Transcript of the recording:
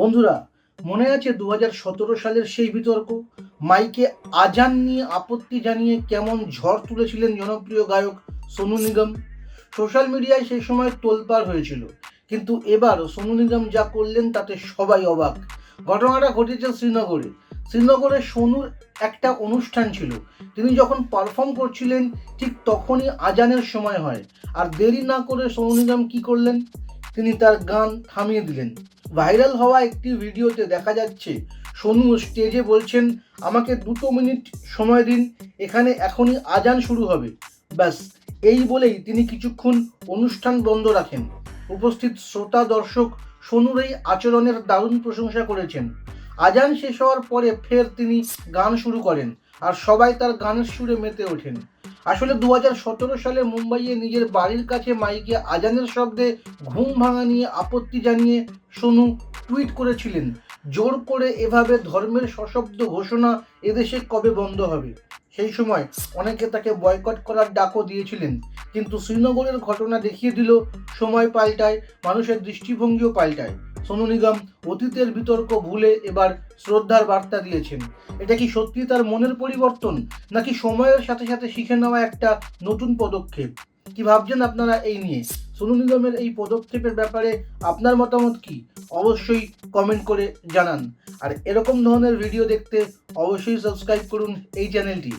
বন্ধুরা, মনে আছে দু সালের সেই বিতর্ক? মাইকে আজান নিয়ে আপত্তি জানিয়ে কেমন ঝড় তুলেছিলেন জনপ্রিয় গায়ক সোনু নিগম? সোশ্যাল মিডিয়ায় সেই সময় তোলপাড় হয়েছিল, কিন্তু এবার সোনু নিগম যা করলেন তাতে সবাই অবাক। ঘটনাটা ঘটেছে শ্রীনগরে। শ্রীনগরে সোনুর একটা অনুষ্ঠান ছিল। তিনি যখন পারফর্ম করছিলেন, ঠিক তখনই আজানের সময় হয়। আর দেরি না করে সোনু নিগম কী করলেন? তিনি তার গান থামিয়ে দিলেন। ভাইরাল হওয়া একটি ভিডিওতে দেখা যাচ্ছে, সোনু স্টেজে বলছেন, আমাকে দুটো মিনিট সময় দিন, এখানে এখনই আজান শুরু হবে। ব্যাস, এই বলেই তিনি কিছুক্ষণ অনুষ্ঠান বন্ধ রাখেন। উপস্থিত শ্রোতা দর্শক সোনুর এই আচরণের দারুণ প্রশংসা করেছেন। আজান শেষ হওয়ার পরে ফের তিনি গান শুরু করেন আর সবাই তার গানের সুরে মেতে ওঠেন। আসলে দু হাজার সতেরো সালে মুম্বাইয়ে নিজের বাড়ির কাছে মাইকে আজানের শব্দে ঘুম ভাঙা নিয়ে আপত্তি জানিয়ে সোনু টুইট করেছিলেন, জোর করে এভাবে ধর্মের সশব্দ ঘোষণা এদেশে কবে বন্ধ হবে? সেই সময় অনেকে তাকে বয়কট করার ডাকও দিয়েছিলেন, কিন্তু শ্রীনগরের ঘটনা দেখিয়ে দিল সময় পাল্টায়, মানুষের দৃষ্টিভঙ্গিও পাল্টায়। সোনু নিগম অতীতের বিতর্ক ভুলে এবার শ্রদ্ধার বার্তা দিয়েছেন। এটা কি সত্যি তার মনের পরিবর্তন, নাকি সময়ের সাথে সাথে শিখে নেওয়া একটা নতুন পদক্ষেপ? কি ভাবছেন আপনারা এই নিয়ে? সোনু নিগমের এই পদক্ষেপের ব্যাপারে আপনার মতামত কি? অবশ্যই কমেন্ট করে জানান। আর এরকম ধরনের ভিডিও দেখতে অবশ্যই সাবস্ক্রাইব করুন এই চ্যানেলটি